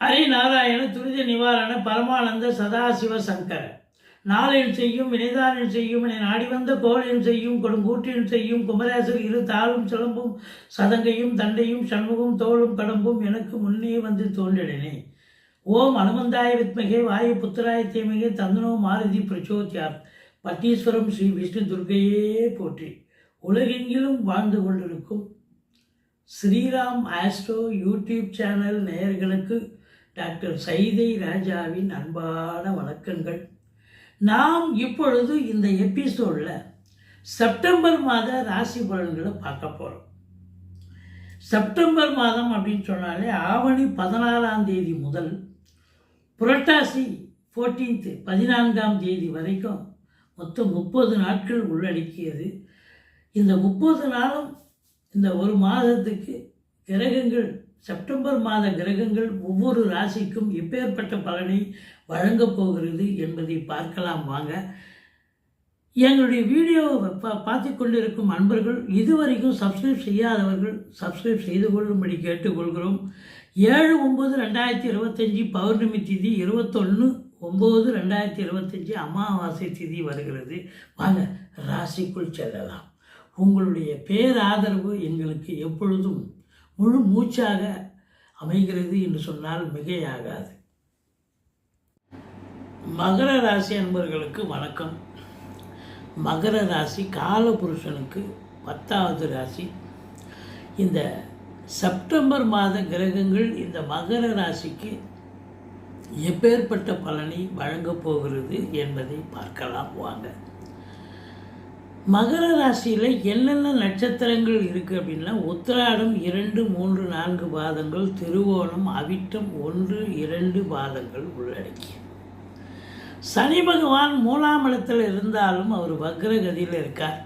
ஹரிநாராயண துரித நிவாரண பரமானந்த சதாசிவ சங்கர. நாளில் செய்யும் வினைதானில் செய்யும் என நாடி வந்த கோளில் செய்யும் கொடுங்கூற்றில் செய்யும் குமரேசர் இரு தாளும் சிலம்பும் சதங்கையும் தண்டையும் சண்முகம் தோளும் கடம்பும் எனக்கு முன்னே வந்து தோன்றினே ஓம் அனுமந்தாய வித்மகே வாயு புத்திராய தீமகே தந்தனோ மாருதி பிரச்சோத்யார் பட்டீஸ்வரம் ஸ்ரீ விஷ்ணு துர்க்கையே போற்றி. உலகெங்கிலும் வாழ்ந்து கொண்டிருக்கும் ஸ்ரீராம் ஆஸ்ட்ரோ யூடியூப் சேனல் நேயர்களுக்கு டாக்டர் சைதை ராஜாவின் அன்பான வணக்கங்கள். நாம் இப்பொழுது இந்த எபிசோடில் செப்டம்பர் மாத ராசி பலன்களை பார்க்க போகிறோம் செப்டம்பர் மாதம் அப்படின்னு சொன்னாலே ஆவணி பதினாலாம் தேதி முதல் புரட்டாசி ஃபோர்டீன்த்து பதினான்காம் தேதி வரைக்கும் மொத்தம் முப்பது நாட்கள் உள்ளடக்கியது. இந்த முப்பது நாளும் இந்த ஒரு மாதத்துக்கு கிரகங்கள் செப்டம்பர் மாத கிரகங்கள் ஒவ்வொரு ராசிக்கும் எப்பேற்பட்ட பலனை வழங்கப் போகிறது என்பதை பார்க்கலாம் வாங்க. எங்களுடைய வீடியோவை பா பார்த்து கொண்டிருக்கும் அன்பர்கள் இதுவரைக்கும் சப்ஸ்கிரைப் செய்யாதவர்கள் சப்ஸ்கிரைப் செய்து கொள்ளும்படி கேட்டுக்கொள்கிறோம். ஏழு ஒம்பது ரெண்டாயிரத்தி இருபத்தஞ்சி பௌர்ணமி திதி இருபத்தொன்று ஒம்பது ரெண்டாயிரத்தி இருபத்தஞ்சி அமாவாசை திதி வருகிறது. வாங்க ராசிக்குள் செல்லலாம். உங்களுடைய பேராதரவு எங்களுக்கு எப்பொழுதும் முழு மூச்சாக அமைகிறது என்று சொன்னால் மிகையாகாது. மகர ராசி அன்பர்களுக்கு வணக்கம். மகர ராசி காலபுருஷனுக்கு பத்தாவது ராசி. இந்த செப்டம்பர் மாத கிரகங்கள் இந்த மகர ராசிக்கு எப்பேற்பட்ட பலனை வழங்கப் போகிறது என்பதை பார்க்கலாம் வாங்க. மகர ராசியில் என்னென்ன நட்சத்திரங்கள் இருக்குது அப்படின்னா உத்திராடம் இரண்டு மூன்று நான்கு பாதங்கள் திருவோணம் அவிட்டம் ஒன்று இரண்டு பாதங்கள் உள்ளடக்கிய. சனி பகவான் மூணாம் இடத்தில் இருந்தாலும் அவர் வக்ரகதியில் இருக்கார்.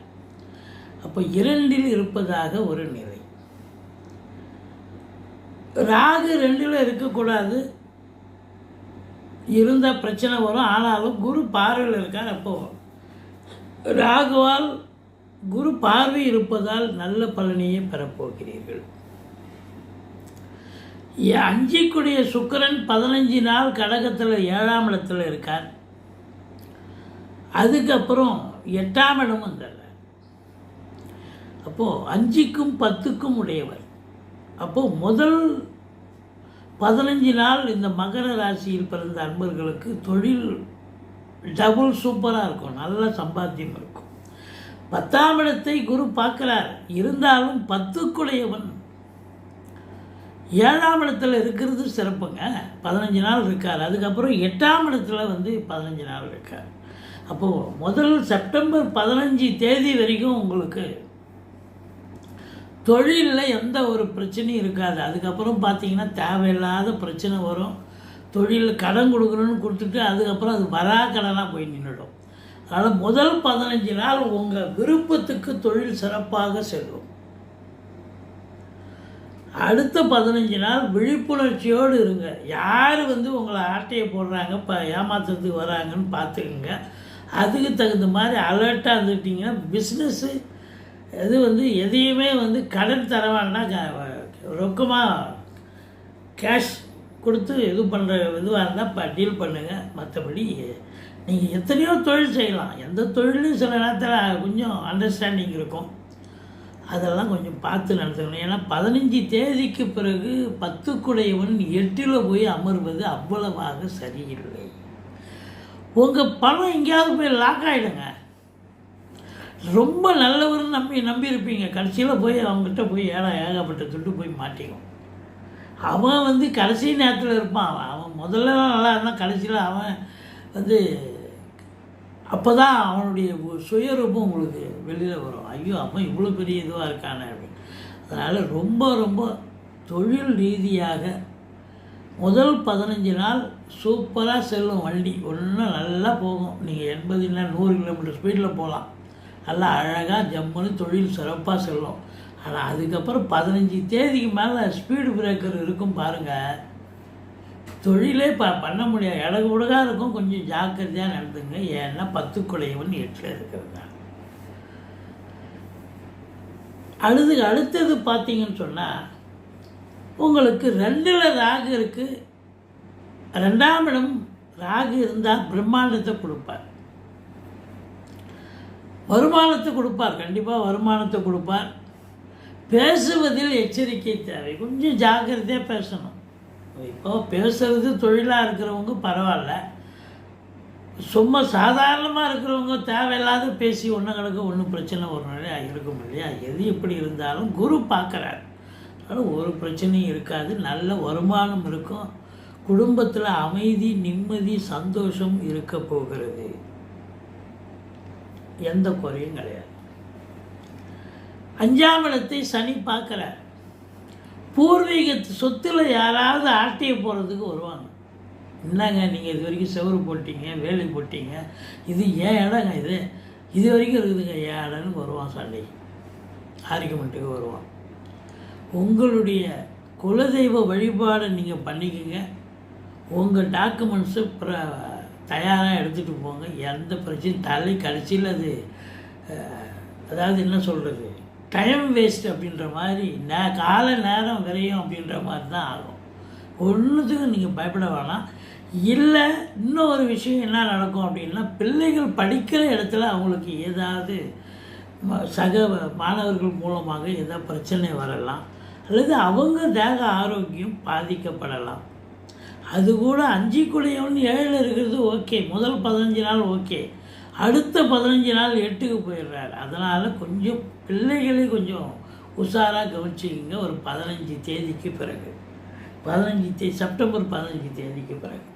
அப்போ இரண்டில் இருப்பதாக ஒரு நிலை. ராகு ரெண்டில் இருக்கக்கூடாது. இருந்தால் பிரச்சனை வரும். ஆனாலும் குரு பார்வையில் இருக்கார் அப்போது ராகுவால் குரு பார்வை இருப்பதால் நல்ல பலனையே பெறப்போகிறீர்கள். அஞ்சிக்குடைய சுக்கரன் பதினஞ்சு நாள் கடகத்தில் ஏழாம் இடத்துல இருக்கார். அதுக்கப்புறம் எட்டாம் இடம் வந்துடுறார் அப்போது அஞ்சுக்கும் பத்துக்கும் உடையவர். அப்போது முதல் பதினஞ்சு நாள் இந்த மகர ராசியில் பிறந்த அன்பர்களுக்கு தொழில் டபுள் சூப்பராக இருக்கும். நல்ல சம்பாத்தியம் இருக்கும். பத்தாம் இடத்தை குரு பார்க்குறார். இருந்தாலும் பத்துக்குடையவன். ஏழாம் இடத்துல இருக்கிறது சிறப்புங்க. பதினஞ்சு நாள் இருக்கார். அதுக்கப்புறம் எட்டாம் இடத்துல வந்து பதினஞ்சு நாள் இருக்கார். அப்போது முதல் செப்டம்பர் பதினஞ்சு தேதி வரைக்கும் உங்களுக்கு தொழிலில் எந்த ஒரு பிரச்சனையும் இருக்காது. அதுக்கப்புறம் பார்த்தீங்கன்னா தேவையில்லாத பிரச்சனை வரும். தொழில் கடன் கொடுக்குறோன்னு கொடுத்துட்டு அதுக்கப்புறம் அது வரா கடனாக போய் நின்றுடும் அதனால் முதல் பதினஞ்சு நாள் உங்கள் விருப்பத்துக்கு தொழில் சிறப்பாக செல்லும். அடுத்த பதினஞ்சு நாள் விழிப்புணர்ச்சியோடு இருங்க. யார் வந்து உங்களை ஆட்டையை போடுறாங்க இப்போ ஏமாத்துறதுக்கு வராங்கன்னு பார்த்துக்குங்க. அதுக்கு தகுந்த மாதிரி அலர்ட்டாக இருந்துக்கிட்டிங்கன்னா பிஸ்னஸ்ஸு இது வந்து எதையுமே வந்து கடன் தரவான்னா ரொக்கமாக கேஷ் கொடுத்து இது பண்ணுற இதுவாக இருந்தால் இப்போ டீல் பண்ணுங்கள் மற்றபடி நீங்கள் எத்தனையோ தொழில் செய்யலாம். எந்த தொழிலும் சில நேரத்தில் கொஞ்சம் அண்டர்ஸ்டாண்டிங் இருக்கும். அதெல்லாம் கொஞ்சம் பார்த்து நடத்துக்கணும் ஏன்னா பதினஞ்சு தேதிக்கு பிறகு பத்துக்குடையவன் எட்டில் போய் அமர்வது அவ்வளவாக சரியில்லை. உங்கள் பணம் எங்கேயாவது போய் லாக் ஆகிடுங்க ரொம்ப நல்லவர்னு நம்பி நம்பியிருப்பீங்க. கடைசியில் போய் அவங்ககிட்ட போய் ஏழை ஏகப்பட்ட துட்டு போய் மாட்டிக்கும் அவன் வந்து கடைசி நேரத்தில் இருப்பான். அவன் அவன் முதல்ல நல்லா இருந்தான். கடைசியில் அவன் வந்து அப்போ தான் அவனுடைய சுயரூபம் உங்களுக்கு வெளியில் வரும். ஐயோ அவன் இவ்வளோ பெரிய இதுவாக இருக்கானே அப்படின்னு. அதனால் ரொம்ப ரொம்ப தொழில் ரீதியாக முதல் பதினஞ்சு நாள் சூப்பராக செல்லும் வண்டி. ஒன்றும் நல்லா போகும். நீங்கள் எண்பது இல்லை நூறு கிலோமீட்டர் ஸ்பீடில் போகலாம் நல்லா அழகாக ஜம்முன்னு தொழில் சிறப்பாக செல்லும். ஆனால் அதுக்கப்புறம் பதினஞ்சு தேதிக்கு மேலே ஸ்பீடு பிரேக்கர் இருக்கும் பாருங்கள் தொழிலே ப பண்ண முடியாது. இடகு உடகாக இருக்கும். கொஞ்சம் ஜாக்கிரதையாக நடந்துங்க. ஏன்னா பத்து குலையவன் எட்டில் இருக்கிறதா அழுது அடுத்தது பார்த்தீங்கன்னு சொன்னால் உங்களுக்கு ரெண்டில் ராகு இருக்குது ரெண்டாம் இடம் ராகு இருந்தால் பிரம்மாண்டத்தை கொடுப்பார். வருமானத்தை கொடுப்பார். கண்டிப்பாக வருமானத்தை கொடுப்பார். பேசுவதில் எச்சரிக்கை தேவை. கொஞ்சம் ஜாக்கிரதையாக பேசணும். இப்போ பேசுறது தொழிலாக இருக்கிறவங்க பரவாயில்ல. சும்மா சாதாரணமாக இருக்கிறவங்க தேவையில்லாத பேசி ஒன்று கிடக்க ஒன்றும் பிரச்சனை ஒரு இல்லையா இருக்கும் இல்லையா? எது எப்படி இருந்தாலும் குரு பார்க்குறாரு. அதனால் ஒரு பிரச்சனையும் இருக்காது. நல்ல வருமானம் இருக்கும். குடும்பத்தில் அமைதி நிம்மதி சந்தோஷம் இருக்க போகிறது. எந்த குறையும் கிடையாது. அஞ்சாம் இடத்தை சனி பார்க்குறார். பூர்வீக சொத்தில் யாராவது ஆட்டிய போகிறதுக்கு வருவாங்க. என்னங்க நீங்கள் இது வரைக்கும் செவரு போட்டீங்க வேலை போட்டீங்க? இது ஏன் இடங்க இது? இது வரைக்கும் இருக்குதுங்க ஏன் இடம்னு வருவான் சண்டை ஆர்குமெண்ட்டுக்கு வருவான். உங்களுடைய குலதெய்வ வழிபாடை நீங்கள் பண்ணிக்கங்க. உங்கள் டாக்குமெண்ட்ஸு ப்ர தயாராக எடுத்துகிட்டு போங்க. எந்த பிரச்சனையும் தலை கடைசியில் அது. அதாவது என்ன சொல்கிறது டைம் வேஸ்ட் அப்படின்ற மாதிரி நே கால நேரம் விரையும் அப்படின்ற மாதிரி தான் ஆகும். ஒன்றுத்துக்கும் நீங்கள் பயப்பட வேணாம். இல்லை இன்னொரு விஷயம் என்ன நடக்கும் அப்படின்னா பிள்ளைகள் படிக்கிற இடத்துல அவங்களுக்கு ஏதாவது சக மாணவர்கள் மூலமாக ஏதாவது பிரச்சனை வரலாம். அல்லது அவங்க தேக ஆரோக்கியம் பாதிக்கப்படலாம். அது கூட அஞ்சு குடையவன் ஏழில் இருக்கிறது ஓகே. முதல் பதினஞ்சு நாள் ஓகே. அடுத்த பதினஞ்சு நாள் எட்டுக்கு போயிடுறாரு. அதனால் கொஞ்சம் பிள்ளைகளை கொஞ்சம் உஷாராக கவனிச்சிக்கிங்க. ஒரு பதினஞ்சு தேதிக்கு பிறகு. பதினஞ்சு தே செப்டம்பர் பதினஞ்சு தேதிக்கு பிறகு.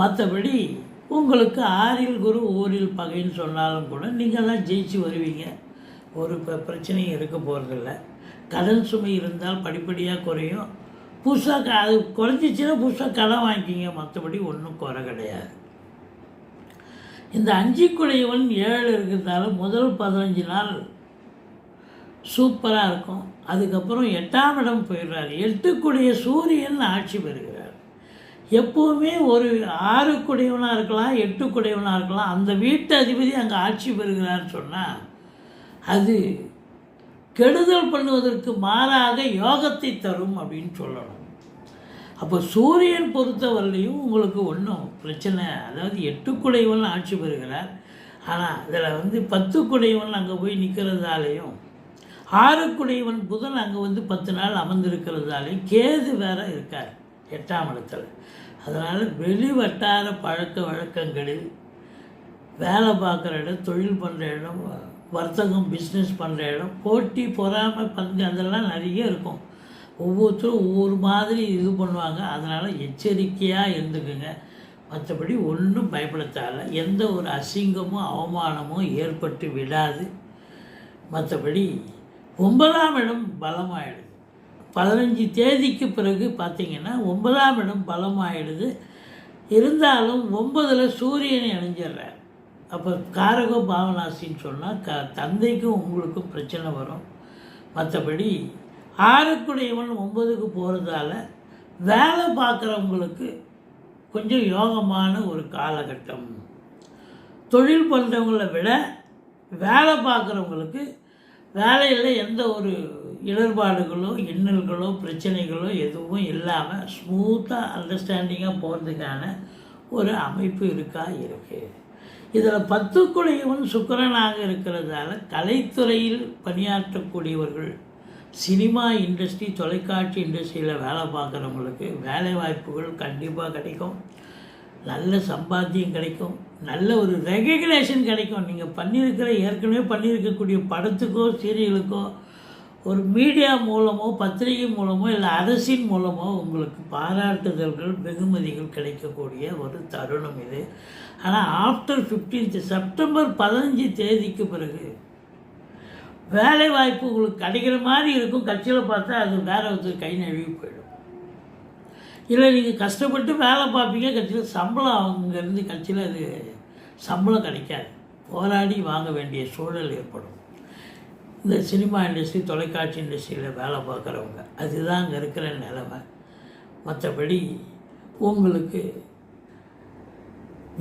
மற்றபடி உங்களுக்கு ஆறில் குரு ஊரில் பகைன்னு சொன்னாலும் கூட நீங்கள் தான் ஜெயிச்சு வருவீங்க. ஒரு ப பிரச்சனையும் இருக்க போகிறதில்ல கடன் சுமை இருந்தால் படிப்படியாக குறையும். புதுசாக க அது குறைஞ்சிச்சின்னா புதுசாக கடன் வாங்கிக்கிங்க. மற்றபடி ஒன்றும் குறை கிடையாது. இந்த அஞ்சு குடையவன் ஏழு இருக்கிறதால முதல் பதினஞ்சு நாள் சூப்பராக இருக்கும். அதுக்கப்புறம் எட்டாம் இடம் போயிடுறாரு. எட்டுக்குடைய சூரியன் ஆட்சி பெறுகிறார். எப்போவுமே ஒரு ஆறு குடையவனாக இருக்கலாம் எட்டு குடையவனாக இருக்கலாம். அந்த வீட்டு அதிபதி அங்கே ஆட்சி பெறுகிறார்னு சொன்னால் அது கெடுதல் பண்ணுவதற்கு மாறாக யோகத்தை தரும் அப்படின்னு சொல்லணும். அப்போ சூரியன் பொறுத்தவரையிலையும் உங்களுக்கு ஒன்றும் பிரச்சனை அதாவது எட்டு குடைவன் ஆட்சி பெறுகிறார். ஆனால் இதில் வந்து பத்து குடைவன் அங்கே போய் நிற்கிறதாலையும் ஆறு குடைவன் புதன் அங்கே வந்து பத்து நாள் அமர்ந்திருக்கிறதாலையும் கேது வேற இருக்கார் எட்டாம் இடத்துல. அதனால் வெளி வட்டார பழக்க வழக்கங்களில் வேலை பார்க்குற இடம் தொழில் பண்ணுற இடம் வர்த்தகம் பிஸ்னஸ் பண்ணுற இடம் போட்டி பொறாமை பங்கு அதெல்லாம் நிறைய இருக்கும். ஒவ்வொருத்தரும் ஒவ்வொரு மாதிரி இது பண்ணுவாங்க. அதனால் எச்சரிக்கையாக இருந்துக்குங்க. மற்றபடி ஒன்றும் பயப்பட எந்த ஒரு அசிங்கமும் அவமானமும் ஏற்பட்டு விடாது. மற்றபடி ஒன்பதாம் இடம் பலமாயிடுது. பதினஞ்சு தேதிக்கு பிறகு பார்த்திங்கன்னா ஒன்பதாம் இடம் பலமாயிடுது. இருந்தாலும் ஒன்பதில் சூரியனை இணைஞ்சிடுறார் அப்போ காரக பாவனாசின்னு சொன்னால் க தந்தைக்கும் உங்களுக்கும் பிரச்சனை வரும். மற்றபடி ஆறுக்குடையவன் ஒன்பதுக்கு போகிறதால வேலை பார்க்குறவங்களுக்கு கொஞ்சம் யோகமான ஒரு காலகட்டம். தொழில் பண்ணுறவங்கள விட வேலை பார்க்குறவங்களுக்கு வேலையில் எந்த ஒரு இடர்பாடுகளோ இன்னல்களோ பிரச்சனைகளோ எதுவும் இல்லாமல் ஸ்மூத்தாக அண்டர்ஸ்டாண்டிங்காக போகிறதுக்கான ஒரு அமைப்பு இருக்கா? இருக்குது இதில் பத்துக்குடையவன் சுக்கரனாக இருக்கிறதால கலைத்துறையில் பணியாற்றக்கூடியவர்கள் சினிமா இண்டஸ்ட்ரி தொலைக்காட்சி இண்டஸ்ட்ரியில் வேலை பார்க்குறவங்களுக்கு வேலை வாய்ப்புகள் கண்டிப்பாக கிடைக்கும். நல்ல சம்பாத்தியம் கிடைக்கும். நல்ல ஒரு ரெகக்னேஷன் கிடைக்கும். நீங்கள் பண்ணியிருக்கிற ஏற்கனவே பண்ணியிருக்கக்கூடிய படத்துக்கோ சீரியலுக்கோ ஒரு மீடியா மூலமோ பத்திரிகை மூலமோ இல்லை அரசின் மூலமோ உங்களுக்கு பாராட்டுதல்கள் வெகுமதிகள் கிடைக்கக்கூடிய ஒரு தருணம் இது. ஆனால் ஆஃப்டர் 15th செப்டம்பர் பதினஞ்சு தேதிக்கு பிறகு வேலை வாய்ப்பு உங்களுக்கு கிடைக்கிற மாதிரி இருக்கும். கட்சியில் பார்த்தா அது வேற ஒருத்தர் கை நழுவி போயிடும். இல்லை நீங்கள் கஷ்டப்பட்டு வேலை பார்ப்பீங்க. கட்சியில் சம்பளம் அங்கேருந்து கட்சியில் அது சம்பளம் கிடைக்காது. போராடி வாங்க வேண்டிய சூழல் ஏற்படும். இந்த சினிமா இண்டஸ்ட்ரி தொலைக்காட்சி இண்டஸ்ட்ரியில் வேலை பார்க்குறவங்க அதுதான் அங்கே இருக்கிற நிலைமை. மற்றபடி உங்களுக்கு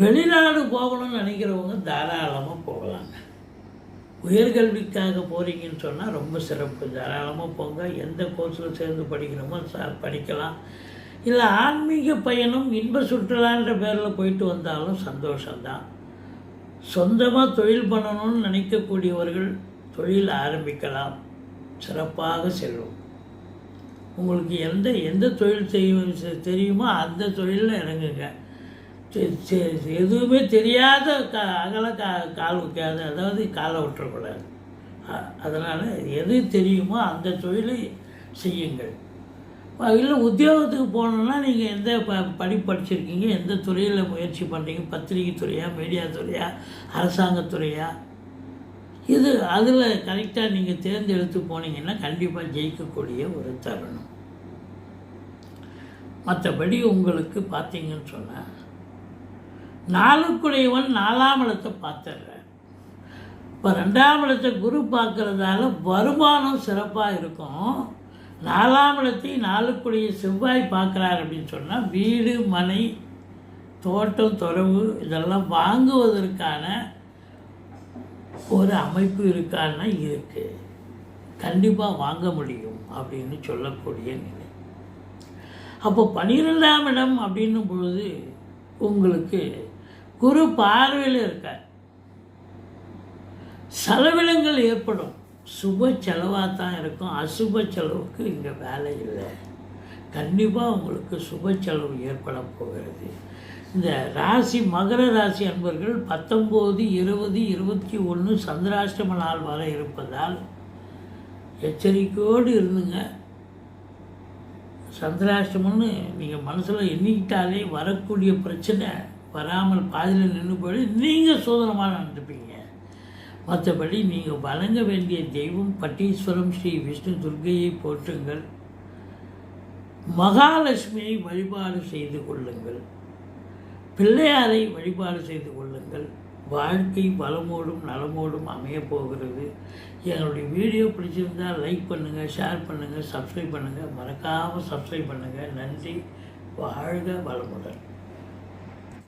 வெளிநாடு போகணும்னு நினைக்கிறவங்க தாராளமாக போகலாங்க. உயர்கல்விக்காக போகிறீங்கன்னு சொன்னால் ரொம்ப சிறப்பு. தாராளமாக போங்க. எந்த கோர்ஸில் சேர்ந்து படிக்கிறோமோ சார் படிக்கலாம். இல்லை ஆன்மீக பயணம் இன்ப சுற்றுலான்ற பேரில் போயிட்டு வந்தாலும் சந்தோஷம்தான். சொந்தமாக தொழில் பண்ணணும்னு நினைக்கக்கூடியவர்கள் தொழில் ஆரம்பிக்கலாம். சிறப்பாக செல்லும். உங்களுக்கு எந்த எந்த தொழில் செய்யும் தெரியுமோ அந்த தொழிலில் இறங்குங்க. எதுவுமே தெரியாத கா அகல கா கால் வைக்காத அதாவது காலை விட்டுறக்கூடாது. அதனால் எது தெரியுமோ அந்த தொழிலை செய்யுங்கள். இல்லை உத்தியோகத்துக்கு போகணுன்னா நீங்கள் எந்த ப படிப்பு படிச்சிருக்கீங்க எந்த துறையில் முயற்சி பண்ணுறீங்க பத்திரிகை துறையா மீடியா துறையா அரசாங்கத்துறையா இது அதில் கரெக்டாக நீங்கள் தேர்ந்தெடுத்து போனீங்கன்னா கண்டிப்பாக ஜெயிக்கக்கூடிய ஒரு தருணம். மற்றபடி உங்களுக்கு பார்த்தீங்கன்னு சொன்னால் நாளுக்குடையவன் நாலாம் இடத்தை பார்த்துடுறேன் இப்போ ரெண்டாம் இடத்தை குரு பார்க்குறதால வருமானம் சிறப்பாக இருக்கும். நாலாம் இடத்தை நாளுக்குடைய செவ்வாய் பார்க்குறார் அப்படின்னு சொன்னால் வீடு மனை தோட்டம் துறவு இதெல்லாம் வாங்குவதற்கான ஒரு அமைப்பு இருக்கான்னா இருக்குது கண்டிப்பாக வாங்க முடியும் அப்படின்னு சொல்லக்கூடிய நிலை. அப்போ பன்னிரெண்டாம் இடம் அப்படின்னும் பொழுது உங்களுக்கு குரு பார்வையில் இருக்கார். செலவினங்கள் ஏற்படும். சுப செலவாக தான் இருக்கும். அசுப செலவுக்கு இங்கே வேலை இல்லை. கண்டிப்பாக உங்களுக்கு சுப செலவு ஏற்பட போகிறது. இந்த ராசி மகர ராசி அன்பர்கள் பத்தொம்போது இருபது இருபத்தி ஒன்று சந்திராஷ்டம நாள் வரை இருப்பதால் எச்சரிக்கையோடு இருந்துங்க. சந்திராஷ்டமம்னு நீங்கள் மனசில் எண்ணிக்கிட்டாலே வரக்கூடிய பிரச்சனை வராமல் பாதியில் நின்று போய் நீங்கள் சோதனமாக நடந்துப்பீங்க. மற்றபடி நீங்கள் வழங்க வேண்டிய தெய்வம் பட்டீஸ்வரம் ஸ்ரீ விஷ்ணு துர்க்கையை போற்றுங்கள். மகாலட்சுமியை வழிபாடு செய்து கொள்ளுங்கள். பிள்ளையாரை வழிபாடு செய்து கொள்ளுங்கள். வாழ்க்கை வளமோடும் நலமோடும் அமையப்போகிறது எங்களுடைய வீடியோ பிடிச்சிருந்தால் லைக் பண்ணுங்கள் ஷேர் பண்ணுங்கள் சப்ஸ்கிரைப் பண்ணுங்கள் மறக்காமல் சப்ஸ்கிரைப் பண்ணுங்கள் நன்றி. வாழ்க வளமுடன்.